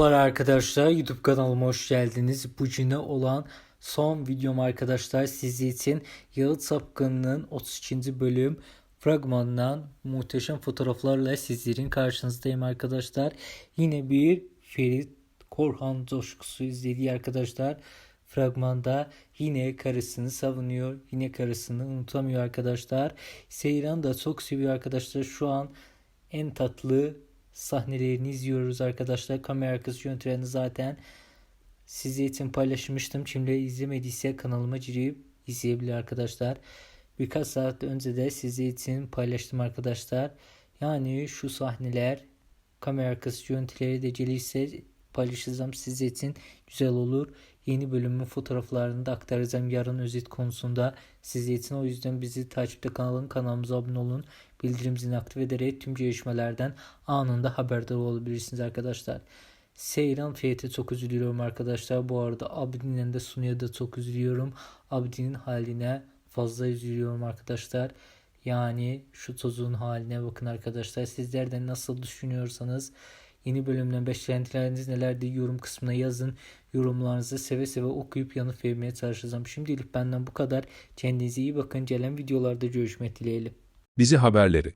Merhaba arkadaşlar YouTube kanalıma hoş geldiniz. Bu cine olan son videom arkadaşlar sizi için Yağıt Sapkın'ın 32. bölüm fragmanından muhteşem fotoğraflarla sizlerin karşınızdayım arkadaşlar. Yine bir Ferit Korhan coşkusu izlediği arkadaşlar. Fragmanda yine karısını savunuyor. Yine karısını unutamıyor arkadaşlar. Seyran da çok seviyor arkadaşlar. Şu an en tatlı sahnelerini izliyoruz arkadaşlar. Kamera arkası görüntülerini zaten size için paylaşmıştım. Şimdi izlemediyse kanalıma girip izleyebilir arkadaşlar. Birkaç saat önce de size için paylaştım arkadaşlar. Yani şu sahneler kamera arkası görüntüleri de gelirse paylaşacağım size için güzel olur. Yeni bölümün fotoğraflarını da aktaracağım yarın özet konusunda size için. O yüzden bizi takipte kalın, kanalımıza abone olun. Bildirim zilini aktif ederek tüm gelişmelerden anında haberdar olabilirsiniz arkadaşlar. Seyran Fiyat'e çok üzülüyorum arkadaşlar. Bu arada Abdi'nin de Sunu'ya da çok üzülüyorum. Abdi'nin haline fazla üzülüyorum arkadaşlar. Yani şu tozun haline bakın arkadaşlar. Sizler de nasıl düşünüyorsanız yeni bölümden beklentileriniz nelerdi yorum kısmına yazın. Yorumlarınızı seve seve okuyup yanıt vermeye çalışacağım. Şimdilik benden bu kadar. Kendinize iyi bakın. Gelen videolarda görüşmek dileğiyle. Dizi haberleri